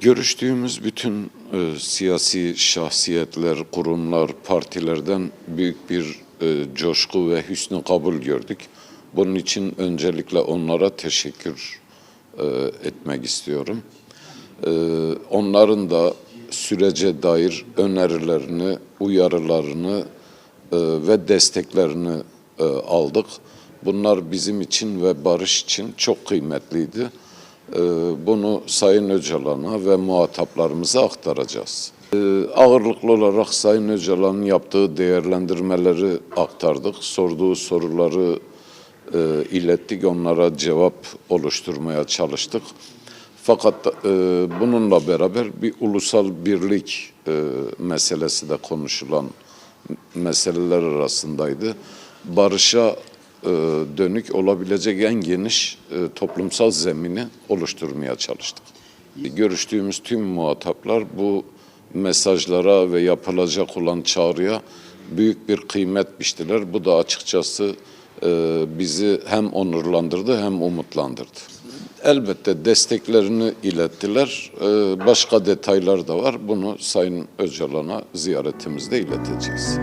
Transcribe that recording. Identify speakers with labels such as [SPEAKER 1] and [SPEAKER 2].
[SPEAKER 1] Görüştüğümüz bütün e, siyasi şahsiyetler, kurumlar, partilerden büyük bir e, coşku ve hüsnü kabul gördük. Bunun için öncelikle onlara teşekkür e, etmek istiyorum. E, onların da sürece dair önerilerini, uyarılarını e, ve desteklerini e, aldık. Bunlar bizim için ve barış için çok kıymetliydi. E, Bunu Sayın Öcalan'a ve muhataplarımıza aktaracağız. E, Ağırlıklı olarak Sayın Öcalan'ın yaptığı değerlendirmeleri aktardık. Sorduğu soruları e, ilettik, onlara cevap oluşturmaya çalıştık. Fakat e, bununla beraber bir ulusal birlik e, meselesi de konuşulan meseleler arasındaydı. Barışa dönük olabilecek en geniş e, toplumsal zemini oluşturmaya çalıştık. Görüştüğümüz tüm muhataplar bu mesajlara ve yapılacak olan çağrıya büyük bir kıymet biçtiler. Bu da açıkçası e, bizi hem onurlandırdı hem umutlandırdı. Elbette desteklerini ilettiler. E, Başka detaylar da var. Bunu Sayın Öcalan'a ziyaretimizde ileteceğiz.